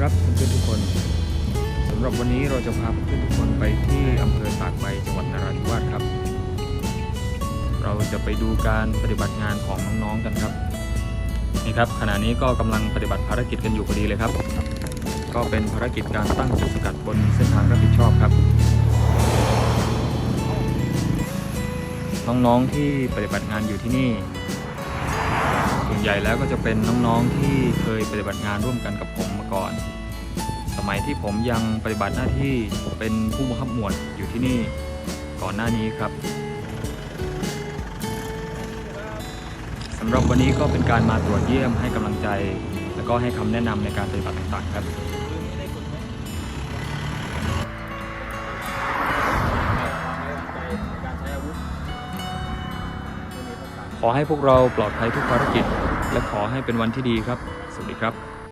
ครับเพื่อนๆทุกคนสำหรับวันนี้เราจะพาเพื่อนๆทุกคนไปที่อำเภอตากใบจังหวัดนราธิวาสครับ เราจะไปดูการปฏิบัติงานของน้องๆกันครับนี่ครับขณะนี้ก็กำลังปฏิบัติภารกิจกันอยู่พอดีเลยครับ ก็เป็นภารกิจการตั้งจุดสกัดบนเส้นทางรับผิดชอบครับ น้องๆที่ปฏิบัติงานอยู่ที่นี่ ใหญ่แล้วก็จะเป็นน้องๆที่เคยปฏิบัติงานร่วมกันกับผมมาก่อน สมัยที่ผมยังปฏิบัติหน้าที่เป็นผู้บังคับหมวดอยู่ที่นี่ก่อนหน้านี้ครับสำหรับวันนี้ก็เป็นการมาตรวจเยี่ยมให้กำลังใจ และก็ให้คำแนะนำในการปฏิบัติต่างๆครับขอให้พวกเราปลอดภัยทุกภารกิจ และขอให้เป็นวันที่ดีครับ สวัสดีครับ